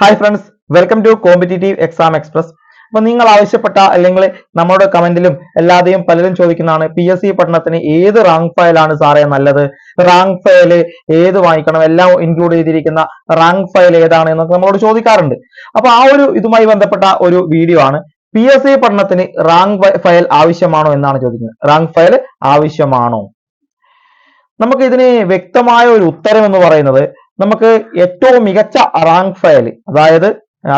Hi friends welcome to competitive exam express അപ്പൊ നിങ്ങൾ ആവശ്യപ്പെട്ട അല്ലെങ്കിൽ നമ്മുടെ കമന്റിലും എല്ലാതെയും പലരും ചോദിക്കുന്നതാണ് പി എസ് സി പഠനത്തിന് ഏത് റാങ്ക് ഫയലാണ് സാറേ നല്ലത്? റാങ്ക് ഫയൽ ഏത് വാങ്ങിക്കണം? എല്ലാം ഇൻക്ലൂഡ് ചെയ്തിരിക്കുന്ന റാങ്ക് ഫയൽ ഏതാണ് എന്നൊക്കെ നമ്മളോട് ചോദിക്കാറുണ്ട്. അപ്പൊ ആ ഒരു ഇതുമായി ബന്ധപ്പെട്ട ഒരു വീഡിയോ ആണ്. പി എസ് സി പഠനത്തിന് റാങ്ക് ഫയൽ ആവശ്യമാണോ എന്നാണ് ചോദിക്കുന്നത്. റാങ്ക് ഫയൽ ആവശ്യമാണോ? നമുക്ക് ഇതിന് വ്യക്തമായ ഒരു ഉത്തരം എന്ന് പറയുന്നത് നമുക്ക് ഏറ്റവും മികച്ച റാങ്ക് ഫയൽ അതായത്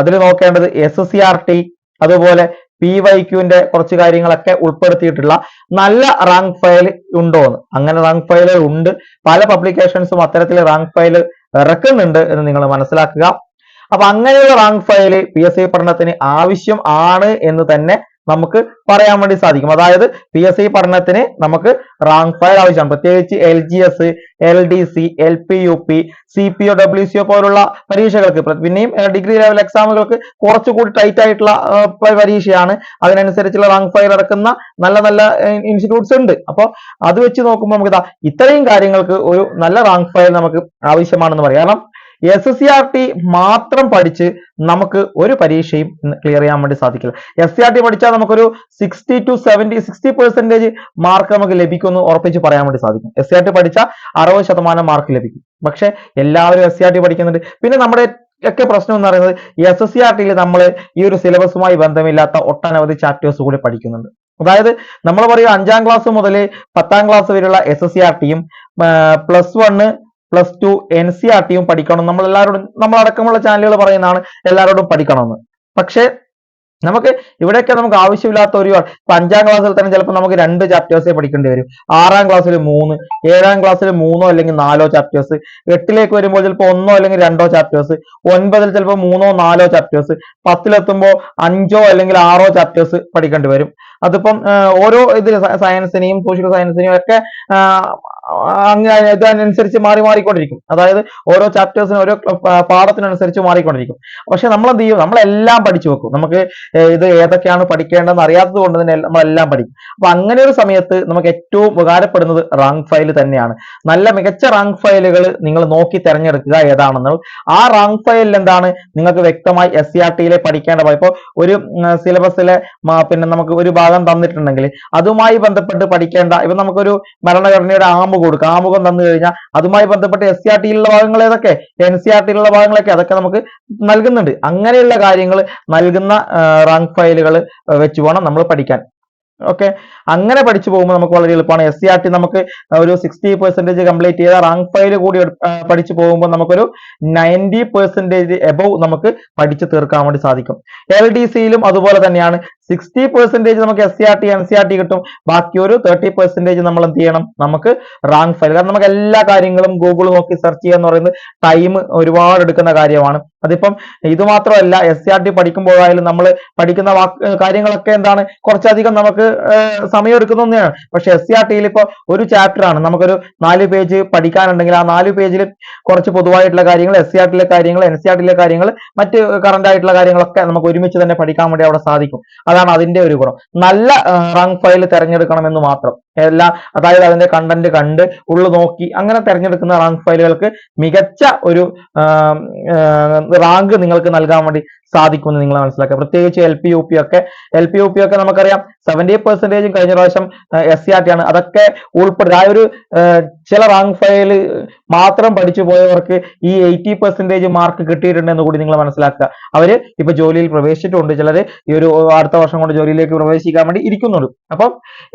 അതിൽ നോക്കേണ്ടത് എസ് സി ആർ ടി അതുപോലെ പി വൈ ക്യൂവിന്റെ കുറച്ച് കാര്യങ്ങളൊക്കെ ഉൾപ്പെടുത്തിയിട്ടുള്ള നല്ല റാങ്ക് ഫയൽ ഉണ്ടോ എന്ന് അങ്ങനെ റാങ്ക് ഫയലുകൾ ഉണ്ട്. പല പബ്ലിക്കേഷൻസും അത്തരത്തിൽ റാങ്ക് ഫയൽ ഇറക്കുന്നുണ്ട് എന്ന് നിങ്ങൾ മനസ്സിലാക്കുക. അപ്പൊ അങ്ങനെയുള്ള rank file P S C പഠനത്തിന് ആവശ്യം ആണ് എന്ന് തന്നെ നമുക്ക് പറയാൻ വേണ്ടി സാധിക്കും. അതായത് പി എസ് സി പഠനത്തിന് നമുക്ക് റാങ്ക് ഫയൽ ആവശ്യമാണ്. പ്രത്യേകിച്ച് L G S L D C L P U P C P O W C O പോലുള്ള പരീക്ഷകൾക്ക് പിന്നെയും ഡിഗ്രി ലെവൽ എക്സാമുകൾക്ക് കുറച്ചുകൂടി ടൈറ്റ് ആയിട്ടുള്ള പരീക്ഷയാണ്. അതിനനുസരിച്ചുള്ള റാങ്ക് ഫയൽ അടക്കുന്ന നല്ല നല്ല ഇൻസ്റ്റിറ്റ്യൂട്ട്സ് ഉണ്ട്. അപ്പോൾ അത് വെച്ച് നോക്കുമ്പോൾ നമുക്ക് ഇതാ ഇത്രയും കാര്യങ്ങൾക്ക് ഒരു നല്ല റാങ്ക് ഫയൽ നമുക്ക് ആവശ്യമാണെന്ന് പറയാം. കാരണം S S C R T മാത്രം പഠിച്ച് നമുക്ക് ഒരു പരീക്ഷയും ക്ലിയർ ചെയ്യാൻ വേണ്ടി സാധിക്കില്ല. എസ് സി ആർ ടി പഠിച്ചാൽ നമുക്കൊരു sixty to seventy sixty percentage mark നമുക്ക് ലഭിക്കുമെന്ന് ഉറപ്പിച്ച് പറയാൻ വേണ്ടി സാധിക്കും. എസ് സി ആർ ടി പഠിച്ചാൽ അറുപത് ശതമാനം മാർക്ക് ലഭിക്കും. പക്ഷെ എല്ലാവരും എസ് സി ആർ ടി പഠിക്കുന്നുണ്ട്. പിന്നെ നമ്മുടെ ഒക്കെ പ്രശ്നം എന്ന് പറയുന്നത് എസ് എസ് സി ആർ ടിയിൽ നമ്മൾ ഈ ഒരു സിലബസുമായി ബന്ധമില്ലാത്ത ഒട്ടനവധി ചാപ്റ്റേഴ്സ് കൂടി പഠിക്കുന്നുണ്ട്. അതായത് നമ്മൾ പറയുക അഞ്ചാം ക്ലാസ് മുതൽ പത്താം ക്ലാസ് വരെയുള്ള എസ് എസ് സി ആർ ടിയും plus one plus two N C R ടിയും പഠിക്കണം നമ്മൾ എല്ലാവരോടും നമ്മളടക്കമുള്ള ചാനലുകൾ പറയുന്നതാണ് എല്ലാവരോടും പഠിക്കണമെന്ന്. പക്ഷേ നമുക്ക് ഇവിടെയൊക്കെ നമുക്ക് ആവശ്യമില്ലാത്ത ഒരു അഞ്ചാം ക്ലാസ്സിൽ തന്നെ ചിലപ്പോൾ നമുക്ക് രണ്ട് ചാപ്റ്റേഴ്സേ പഠിക്കേണ്ടി വരും. ആറാം ക്ലാസ്സിൽ മൂന്ന് ഏഴാം ക്ലാസ്സിൽ മൂന്നോ അല്ലെങ്കിൽ നാലോ ചാപ്റ്റേഴ്സ് എട്ടിലേക്ക് വരുമ്പോൾ ചിലപ്പോൾ ഒന്നോ അല്ലെങ്കിൽ രണ്ടോ ചാപ്റ്റേഴ്സ് ഒൻപതിൽ ചിലപ്പോൾ മൂന്നോ നാലോ ചാപ്റ്റേഴ്സ് പത്തിലെത്തുമ്പോൾ അഞ്ചോ അല്ലെങ്കിൽ ആറോ ചാപ്റ്റേഴ്സ് പഠിക്കേണ്ടി വരും. അതിപ്പം ഓരോ ഇതിൽ സയൻസിനെയും സോഷ്യൽ സയൻസിനെയും ഒക്കെ ഇതനുസരിച്ച് മാറി മാറിക്കൊണ്ടിരിക്കും. അതായത് ഓരോ ചാപ്റ്റേഴ്സിനും ഓരോ പാഠത്തിനനുസരിച്ച് മാറിക്കൊണ്ടിരിക്കും. പക്ഷെ നമ്മൾ എന്ത് ചെയ്യും? നമ്മളെല്ലാം പഠിച്ചു വെക്കും. നമുക്ക് ഇത് ഏതൊക്കെയാണ് പഠിക്കേണ്ടതെന്ന് അറിയാത്തത് കൊണ്ട് തന്നെ നമ്മളെല്ലാം പഠിക്കും. അപ്പൊ അങ്ങനെ ഒരു സമയത്ത് നമുക്ക് ഏറ്റവും ഉപകാരപ്പെടുന്നത് റാങ്ക് ഫയൽ തന്നെയാണ്. നല്ല മികച്ച റാങ്ക് ഫയലുകൾ നിങ്ങൾ നോക്കി തിരഞ്ഞെടുക്കുക ഏതാണെന്ന് ആ റാങ്ക് ഫയലിൽ എന്താണ് നിങ്ങൾക്ക് വ്യക്തമായി എസ് സി ആർ ടിയിലെ പഠിക്കേണ്ട ഇപ്പോൾ ഒരു സിലബസിലെ പിന്നെ നമുക്ക് ഒരു ഭാഗം തന്നിട്ടുണ്ടെങ്കിൽ അതുമായി ബന്ധപ്പെട്ട് പഠിക്കേണ്ട ഇപ്പൊ നമുക്കൊരു ഭരണഘടനയുടെ ആമുഖം കൊടുക്കുക ആമുഖം തന്നു കഴിഞ്ഞാൽ അതുമായി ബന്ധപ്പെട്ട് എസ് സി ആർ ടിയിലുള്ള ഭാഗങ്ങൾ ഏതൊക്കെ? എൻ സി ആർ ടിയിലുള്ള ഭാഗങ്ങളൊക്കെ അതൊക്കെ നമുക്ക് നൽകുന്നുണ്ട്. അങ്ങനെയുള്ള കാര്യങ്ങൾ നൽകുന്ന റാങ്ക് ഫയലുകൾ വെച്ച് വേണം നമ്മൾ പഠിക്കാൻ. ഓക്കെ അങ്ങനെ പഠിച്ചു പോകുമ്പോൾ നമുക്ക് വളരെ എളുപ്പമാണ്. എസ് സി ആർ ടി നമുക്ക് ഒരു സിക്സ്റ്റി പെർസെന്റേജ് കംപ്ലീറ്റ് ചെയ്ത റാങ്ക് ഫയൽ കൂടി പഠിച്ചു പോകുമ്പോൾ നമുക്കൊരു നയന്റി പെർസെന്റേജ് എബവ് നമുക്ക് പഠിച്ചു തീർക്കാൻ വേണ്ടി സാധിക്കും. എൽ ഡി സിയിലും അതുപോലെ തന്നെയാണ് സിക്സ്റ്റി പെർസെന്റേജ് നമുക്ക് S C R T N C R T കിട്ടും. ബാക്കി ഒരു തേർട്ടി പെർസെന്റേജ് നമ്മൾ എന്ത് ചെയ്യണം? നമുക്ക് റാങ്ക് ഫയൽ കാരണം നമുക്ക് എല്ലാ കാര്യങ്ങളും ഗൂഗിൾ നോക്കി സെർച്ച് ചെയ്യുക എന്ന് പറയുന്നത് ടൈം ഒരുപാട് എടുക്കുന്ന കാര്യമാണ്. അതിപ്പം ഇത് മാത്രമല്ല എസ് സി ആർ ടി പഠിക്കുമ്പോഴായാലും നമ്മൾ പഠിക്കുന്ന കാര്യങ്ങളൊക്കെ എന്താണ്? കുറച്ചധികം നമുക്ക് സമയം എടുക്കുന്ന ഒന്നാണ്. പക്ഷെ എസ് സി ആർ ടിയിൽ ഇപ്പോൾ ഒരു ചാപ്റ്റർ ആണ്. നമുക്കൊരു നാല് പേജ് പഠിക്കാനുണ്ടെങ്കിൽ ആ നാല് പേജിൽ കുറച്ച് പൊതുവായിട്ടുള്ള കാര്യങ്ങൾ എസ് സി ആർ ടിയിലെ കാര്യങ്ങൾ എൻ സി ആർ ടിയിലെ കാര്യങ്ങൾ മറ്റ് കറണ്ട് ആയിട്ടുള്ള കാര്യങ്ങളൊക്കെ നമുക്ക് ഒരുമിച്ച് തന്നെ പഠിക്കാൻ വേണ്ടി അവിടെ സാധിക്കും. അതാണ് അതിന്റെ ഒരു ഗുണം. നല്ല റാങ്ക് ഫയൽ തിരഞ്ഞെടുക്കണമെന്ന് മാത്രം. എല്ലാ അതായത് അതിന്റെ കണ്ടന്റ് കണ്ട് ഉള്ളു നോക്കി അങ്ങനെ തിരഞ്ഞെടുക്കുന്ന റാങ്ക് ഫയലുകൾക്ക് മികച്ച ഒരു റാങ്ക് നിങ്ങൾക്ക് നൽകാൻ വേണ്ടി സാധിക്കുമെന്ന് നിങ്ങൾ മനസ്സിലാക്കുക. പ്രത്യേകിച്ച് എൽ പി യു പി ഒക്കെ എൽ പി യു പി ഒക്കെ നമുക്കറിയാം സെവന്റി പെർസെന്റേജും കഴിഞ്ഞ പ്രാവശ്യം എസ് സി ആർ ടി ആണ്. അതൊക്കെ ഉൾപ്പെടുത്തി ആ ഒരു ചില റാങ്ക് ഫയൽ മാത്രം പഠിച്ചു പോയവർക്ക് ഈ എയ്റ്റി പെർസെന്റേജ് മാർക്ക് കിട്ടിയിട്ടുണ്ട് എന്ന് കൂടി നിങ്ങൾ മനസ്സിലാക്കുക. അവർ ഇപ്പൊ ജോലിയിൽ പ്രവേശിച്ചിട്ടുണ്ട്. ചിലർ ഈ ഒരു അടുത്ത വർഷം കൊണ്ട് ജോലിയിലേക്ക് പ്രവേശിക്കാൻ വേണ്ടി ഇരിക്കുന്നുണ്ട്. അപ്പം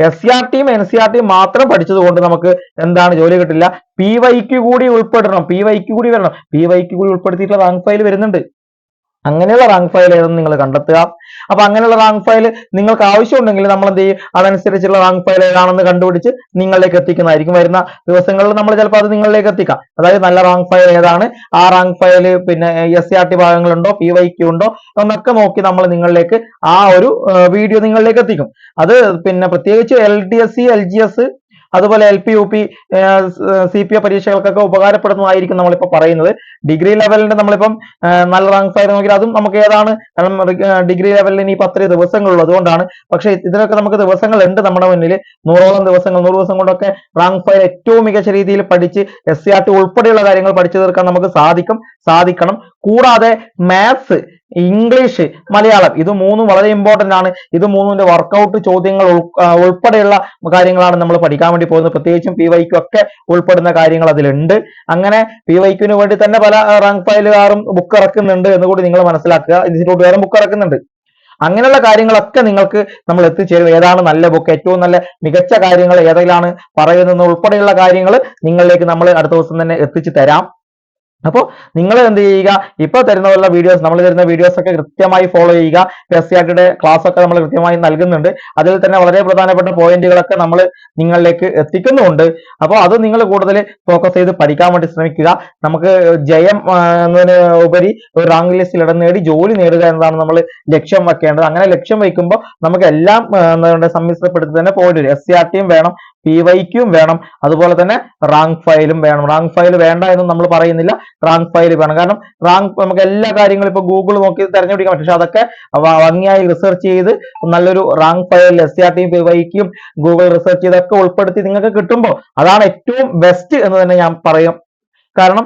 എസ് സി ആർ ടിയും എൻ സി ആർ ടിയും മാത്രം പഠിച്ചത് കൊണ്ട് നമുക്ക് എന്താണ് ജോലി കിട്ടില്ല. പി വൈക്ക് കൂടി ഉൾപ്പെടണം. പി വൈക്ക് കൂടി വരണം. പി വൈക്ക് കൂടി ഉൾപ്പെടുത്തിയിട്ടുള്ള റാങ്ക് ഫയൽ വരുന്നുണ്ട്. അങ്ങനെയുള്ള റാങ്ക് ഫയൽ ഏതെന്ന് നിങ്ങൾ കണ്ടെത്തുക. അപ്പൊ അങ്ങനെയുള്ള റാങ്ക് ഫയൽ നിങ്ങൾക്ക് ആവശ്യമുണ്ടെങ്കിൽ നമ്മൾ എന്ത് ചെയ്യും? അതനുസരിച്ചുള്ള റാങ്ക് ഫയൽ ഏതാണെന്ന് കണ്ടുപിടിച്ച് നിങ്ങളിലേക്ക് എത്തിക്കുന്നതായിരിക്കും വരുന്ന ദിവസങ്ങളിൽ നമ്മൾ ചിലപ്പോൾ അത് നിങ്ങളിലേക്ക് എത്തിക്കാം. അതായത് നല്ല റാങ്ക് ഫയൽ ഏതാണ്? ആ റാങ്ക് ഫയൽ പിന്നെ എസ് സി ആർ ടി ഭാഗങ്ങളുണ്ടോ? പി വൈ ക്യൂ ഉണ്ടോ? എന്നൊക്കെ നോക്കി നമ്മൾ നിങ്ങളിലേക്ക് ആ ഒരു വീഡിയോ നിങ്ങളിലേക്ക് എത്തിക്കും. അത് പിന്നെ പ്രത്യേകിച്ച് L D S C L G S അതുപോലെ L P U P C P A പരീക്ഷകൾക്കൊക്കെ ഉപകാരപ്പെടുന്നതായിരിക്കും നമ്മളിപ്പോൾ പറയുന്നത്. ഡിഗ്രി ലെവലിന്റെ നമ്മളിപ്പം നല്ല റാങ്ക്സ് ആയിരുന്നു നോക്കി അതും നമുക്ക് ഏതാണ്? കാരണം ഡിഗ്രി ലെവലിൽ ഇനി പത്തര ദിവസങ്ങളുള്ളൂ അതുകൊണ്ടാണ് പക്ഷേ ഇതിനൊക്കെ നമുക്ക് ദിവസങ്ങൾ ഉണ്ട് നമ്മുടെ മുന്നിൽ. നൂറോളം ദിവസങ്ങൾ നൂറ് ദിവസം കൊണ്ടൊക്കെ റാങ്ക് ഫയൽ ഏറ്റവും മികച്ച രീതിയിൽ പഠിച്ച് എസ് സി ആർ ടി ഉൾപ്പെടെയുള്ള കാര്യങ്ങൾ പഠിച്ചു തീർക്കാൻ നമുക്ക് സാധിക്കും സാധിക്കണം. കൂടാതെ മാത്സ് ഇംഗ്ലീഷ് മലയാളം. ഇത് മൂന്നും വളരെ ഇമ്പോർട്ടന്റ് ആണ്. ഇത് മൂന്നിന്റെ വർക്കൗട്ട് ചോദ്യങ്ങൾ ഉൾപ്പെടെയുള്ള കാര്യങ്ങളാണ് നമ്മൾ പഠിക്കാൻ വേണ്ടി പോകുന്നത്. പ്രത്യേകിച്ചും പി വൈക്കും ഒക്കെ ഉൾപ്പെടുന്ന കാര്യങ്ങൾ അതിലുണ്ട്. അങ്ങനെ പി വൈക്കിന് വേണ്ടി തന്നെ പല റാങ്ക് ഫയലുകാരും ബുക്ക് ഇറക്കുന്നുണ്ട് എന്ന് കൂടി നിങ്ങൾ മനസ്സിലാക്കുക. ഇൻസ്റ്റിറ്റ്യൂട്ട് വേറെ ബുക്ക് ഇറക്കുന്നുണ്ട്. അങ്ങനെയുള്ള കാര്യങ്ങളൊക്കെ നിങ്ങൾക്ക് നമ്മൾ എത്തിച്ചേരും. ഏതാണ് നല്ല ബുക്ക് ഏറ്റവും നല്ല മികച്ച കാര്യങ്ങൾ ഏതെങ്കിലാണ് പറയുന്നത് ഉൾപ്പെടെയുള്ള കാര്യങ്ങൾ നിങ്ങളിലേക്ക് നമ്മൾ അടുത്ത ദിവസം തന്നെ എത്തിച്ചു തരാം. അപ്പോൾ നിങ്ങൾ എന്ത് ചെയ്യുക? ഇപ്പോൾ തരുന്ന പോലുള്ള വീഡിയോസ് നമ്മൾ തരുന്ന വീഡിയോസ് ഒക്കെ കൃത്യമായി ഫോളോ ചെയ്യുക. എസ് സി ആർ ടിയുടെ ക്ലാസ് ഒക്കെ നമ്മൾ കൃത്യമായി നൽകുന്നുണ്ട്. അതിൽ തന്നെ വളരെ പ്രധാനപ്പെട്ട പോയിന്റുകളൊക്കെ നമ്മൾ നിങ്ങളിലേക്ക് എത്തിക്കുന്നുമുണ്ട്. അപ്പോൾ അത് നിങ്ങൾ കൂടുതൽ ഫോക്കസ് ചെയ്ത് പഠിക്കാൻ വേണ്ടി ശ്രമിക്കുക. നമുക്ക് ജയം എന്നതിന് ഉപരി ഒരു റാങ്ക് ലിസ്റ്റിൽ ഇടം നേടി ജോലി നേടുക എന്നതാണ് നമ്മൾ ലക്ഷ്യം വെക്കേണ്ടത്. അങ്ങനെ ലക്ഷ്യം വയ്ക്കുമ്പോൾ നമുക്ക് എല്ലാം എന്താ പറയുക സമ്മിശ്രപ്പെടുത്തി തന്നെ പോകേണ്ടി വരും. എസ് സി ആർ ടിയും വേണം. പി വൈക്കും വേണം. അതുപോലെ തന്നെ റാങ്ക് ഫയലും വേണം. റാങ്ക് ഫയൽ വേണ്ട എന്ന് നമ്മൾ പറയുന്നില്ല. റാങ്ക് ഫയൽ വേണം. കാരണം റാങ്ക് നമുക്ക് എല്ലാ കാര്യങ്ങളും ഇപ്പൊ ഗൂഗിൾ നോക്കി തിരഞ്ഞെടുക്കാൻ പറ്റും. പക്ഷെ അതൊക്കെ ഭംഗിയായി റിസർച്ച് ചെയ്ത് നല്ലൊരു rank file S R T P വൈക്കും Google research ചെയ്തൊക്കെ ഉൾപ്പെടുത്തി നിങ്ങൾക്ക് കിട്ടുമ്പോൾ അതാണ് ഏറ്റവും ബെസ്റ്റ് എന്ന് തന്നെ ഞാൻ പറയും. കാരണം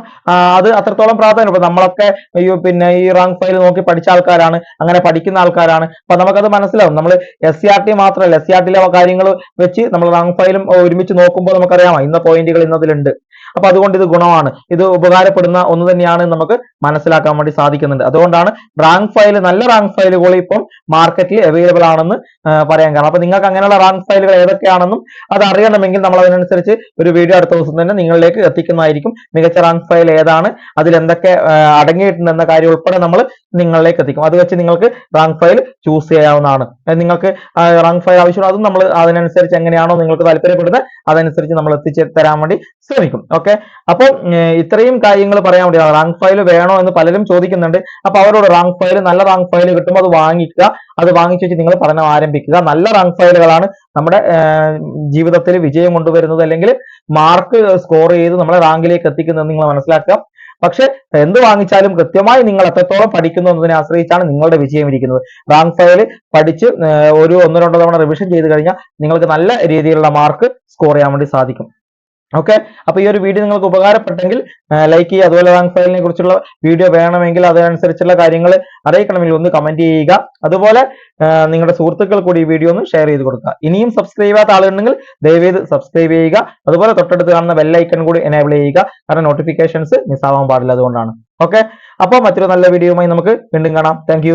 അത് അത്രത്തോളം പ്രാധാന്യം. ഇപ്പൊ നമ്മളൊക്കെ ഈ പിന്നെ ഈ റാങ്ക് ഫയൽ നോക്കി പഠിച്ച ആൾക്കാരാണ് അങ്ങനെ പഠിക്കുന്ന ആൾക്കാരാണ്. അപ്പൊ നമുക്കത് മനസ്സിലാവും. നമ്മൾ എസ് സി ആർ ടി മാത്രമല്ല എസ് സി ആർ ടിയിലെ കാര്യങ്ങൾ വെച്ച് നമ്മൾ റാങ്ക് ഫയലും ഒരുമിച്ച് നോക്കുമ്പോൾ നമുക്കറിയാമോ ഇന്ന പോയിന്റുകൾ ഇന്നതിലുണ്ട്. അപ്പൊ അതുകൊണ്ട് ഇത് ഗുണമാണ്. ഇത് ഉപകാരപ്പെടുന്ന ഒന്ന് തന്നെയാണ് നമുക്ക് മനസ്സിലാക്കാൻ വേണ്ടി സാധിക്കുന്നുണ്ട്. അതുകൊണ്ടാണ് റാങ്ക് ഫയൽ നല്ല റാങ്ക് ഫയലുകൾ ഇപ്പം മാർക്കറ്റിൽ അവൈലബിൾ ആണെന്ന് പറയാൻ കാരണം. അപ്പൊ നിങ്ങൾക്ക് അങ്ങനെയുള്ള റാങ്ക് ഫയലുകൾ ഏതൊക്കെയാണെന്നും അത് അറിയണമെങ്കിൽ നമ്മൾ അതിനനുസരിച്ച് ഒരു വീഡിയോ അടുത്ത ദിവസം തന്നെ നിങ്ങളിലേക്ക് എത്തിക്കുന്നതായിരിക്കും മികച്ച റാങ്ക് ഫയൽ ഏതാണ് അതിൽ എന്തൊക്കെ അടങ്ങിയിട്ടുണ്ട് എന്ന കാര്യം ഉൾപ്പെടെ നമ്മൾ നിങ്ങളിലേക്ക് എത്തിക്കും. അത് വെച്ച് നിങ്ങൾക്ക് റാങ്ക് ഫയൽ ചൂസ് ചെയ്യാവുന്നതാണ്. നിങ്ങൾക്ക് റാങ്ക് ഫയൽ ആവശ്യമാണ് അതും നമ്മൾ അതിനനുസരിച്ച് എങ്ങനെയാണോ നിങ്ങൾക്ക് താല്പര്യപ്പെടുന്നത് അതനുസരിച്ച് നമ്മൾ എത്തിച്ചു തരാൻ വേണ്ടി ശ്രമിക്കും. ഓക്കെ? അപ്പോൾ ഇത്രയും കാര്യങ്ങൾ പറയാൻ വേണ്ടിയാണ്. റാങ്ക് ഫയൽ വേണോ എന്ന് പലരും ചോദിക്കുന്നുണ്ട്. അപ്പൊ അവരോട് റാങ്ക് ഫയൽ നല്ല റാങ്ക് ഫയൽ കിട്ടുമ്പോൾ അത് വാങ്ങിക്കുക. അത് വാങ്ങിച്ചു വെച്ച് നിങ്ങൾ പഠനം ആരംഭിക്കുക. നല്ല റാങ്ക് ഫയലുകളാണ് നമ്മുടെ ജീവിതത്തിൽ വിജയം കൊണ്ടുവരുന്നത് അല്ലെങ്കിൽ മാർക്ക് സ്കോർ ചെയ്ത് നമ്മളെ റാങ്കിലേക്ക് എത്തിക്കുന്നത് നിങ്ങൾ മനസ്സിലാക്കുക. പക്ഷെ എന്ത് വാങ്ങിച്ചാലും കൃത്യമായി നിങ്ങൾ എത്രത്തോളം പഠിക്കുന്നു എന്നതിനെ ആശ്രയിച്ചാണ് നിങ്ങളുടെ വിജയം ഇരിക്കുന്നത്. റാങ്ക് ഫയൽ പഠിച്ച് ഒരു ഒന്നോ രണ്ടോ തവണ റിവിഷൻ ചെയ്ത് കഴിഞ്ഞാൽ നിങ്ങൾക്ക് നല്ല രീതിയിലുള്ള മാർക്ക് സ്കോർ ചെയ്യാൻ വേണ്ടി സാധിക്കും. ഓക്കെ അപ്പൊ ഈ ഒരു വീഡിയോ നിങ്ങൾക്ക് ഉപകാരപ്പെട്ടെങ്കിൽ ലൈക്ക് ചെയ്യുക അതുപോലെ റാങ്ക് ഫയലിനെ കുറിച്ചുള്ള വീഡിയോ വേണമെങ്കിൽ അതനുസരിച്ചുള്ള കാര്യങ്ങൾ അറിയിക്കണമെങ്കിൽ ഒന്ന് കമന്റ് ചെയ്യുക. അതുപോലെ നിങ്ങളുടെ സുഹൃത്തുക്കൾ കൂടി ഈ വീഡിയോ ഒന്ന് ഷെയർ ചെയ്ത് കൊടുക്കുക. ഇനിയും സബ്സ്ക്രൈബ് ചെയ്യാത്ത ആളുണ്ടെങ്കിൽ ദയവേത് സബ്സ്ക്രൈബ് ചെയ്യുക. അതുപോലെ തൊട്ടടുത്ത് കാണുന്ന ബെല്ലൈക്കൺ കൂടി എനേബിൾ ചെയ്യുക. കാരണം നോട്ടിഫിക്കേഷൻസ് മിസ്സാവാൻ പാടില്ല അതുകൊണ്ടാണ്. ഓക്കെ അപ്പോൾ മറ്റൊരു നല്ല വീഡിയോയുമായി നമുക്ക് വീണ്ടും കാണാം. താങ്ക്